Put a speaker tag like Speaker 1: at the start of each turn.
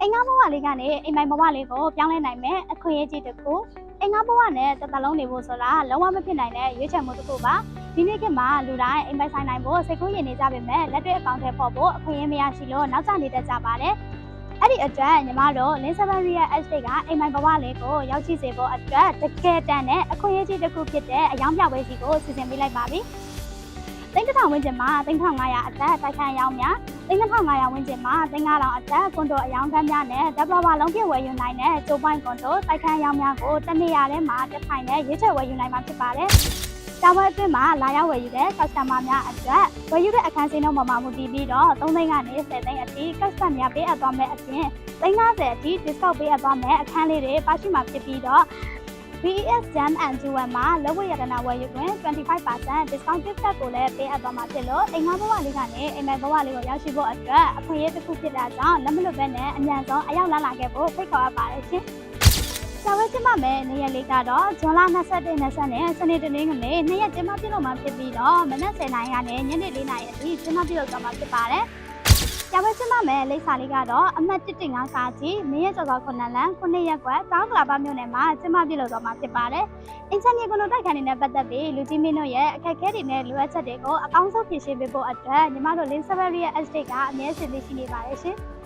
Speaker 1: အိမ်ငါဘဝလေးကနေအိမ်မိုင်ဘဝလေးကိုပြောင်းလဲနိုင်မယ်အခွင့်အရေးကြီးတစ်ခုအိမ်ငါဘဝနဲ့တစ်သက်လုံးနေဖို့ဆိုတာလုံးဝမဖြစ်နိုင်တဲ့ရွေးချယ်မှုတစ်ခုပါဒီနေ့ခေတ်မှာလူတိုင်းအိမ်ပိုင်ဆိုင်နိုင်ဖို့စိတ်ကူးရင်နေကြပေမဲ့လက်တွေ့အကောင့်ထဲပေါ်ဖို့အခွင့်အရေးမရရှိလို့နောက်ကျနေတတ်ကြပါတယ်အဲ့ဒီအတွက်ညီမတို့ Linsaban Real Estate ကအိမ်မိုင်ဘဝလေးကိုရောက်ရှိစေဖို့အတွက်တကယ်တန်တဲ့အခွင့်အရေးကြီးတစ်ခုဖြစ်တဲ့အယောင်ပြပွဲစီကိုစီစဉ်ပေးလိုက်ပါပြီ သိန်းတစ်ထောင်ဝန်းကျင်မှာသိန်း1500အသက်တိုက်ခန်းအယောင်များသိန်း2500ဝန်းကျင်မှာသိန်း9000အသက်ကွန်ဒိုအယောင်ခန်းများနဲ့ developer လုံးပြည့်ဝယ်ယူနိုင်တဲ့ဂျိုပိုင်းကွန်ဒိုတိုက်ခန်းအယောင်များကိုတစ်နေရာထဲမှာတစ်ထိုင်နဲ့ရွေးချယ်ဝယ်ယူနိုင်မှာဖြစ်ပါတယ်။တာဝယ်အတွင်းမှာလာရောက်ဝယ်ယူတဲ့ customer များအတွက်ဝယ်ယူတဲ့အခန်းစင်းနှုန်းပေါ်မှာမူတည်ပြီးတော့3သိန်းကနေ10သိန်းအထိ customer များပေးအပ်သွားမယ့်အပြင်350အထိ discount ပေးအပ်သွားမယ့်အခန်းလေးတွေပါရှိမှာဖြစ်ပြီးတော့ VES Jam and Jewel မှာလက်ဝတ်ရတနာဝယ်ယူတွင်25% discount gift card ကိုလည်းပေးအပ်သွားမှာဖြစ်လို့အိမ်ငါဘဝလေးကနေအိမ်မက်ဘဝလေးကိုရောက်ရှိဖို့အတွက်အခွင့်အရေးတစ်ခုဖြစ်တာကြောင့်လက်မလွတ်ဘဲနဲ့အမြန်ဆုံးအရောက်လာလာခဲ့ဖို့ဖိတ်ခေါ်အပ်ပါတယ်ရှင်။စာဝဲကျမမယ်နေရက်လေးကတော့ဇွန်လ21 20နဲ့စနေတနင်္ဂနွေနေ့ရက်ကျမပြုလုပ်မှာဖြစ်ပြီးတော့မနက်10:00နာရီကနေညနေ4:00နာရီအထိကျမပြုလုပ်တော့မှာဖြစ်ပါတယ်။ ကျမကျမမယ်လိပ်စာလေးကတော့အမှတ်115စာကြီးမင်းရဲ့ကျော်တော်ခုနှစ်လမ်းခုနှစ်ရက်ကွက်တောင်းကလာပါမြို့နယ်မှာကျမပြုလုပ်တော့မှာဖြစ်ပါတယ်။အင်ချန်မြေကွန်တို့တိုက်ခိုင်နေတဲ့ပတ်သက်ပြီးလူကြီးမင်းတို့ရဲ့အခက်အခဲတွေနဲ့လိုအပ်ချက်တွေကိုအကောင်းဆုံးဖြေရှင်းပေးဖို့အတွက်ညီမတို့ Lin Saveria Estate ကအမြဲစီစဉ်ရှိနေပါတယ်ရှင်။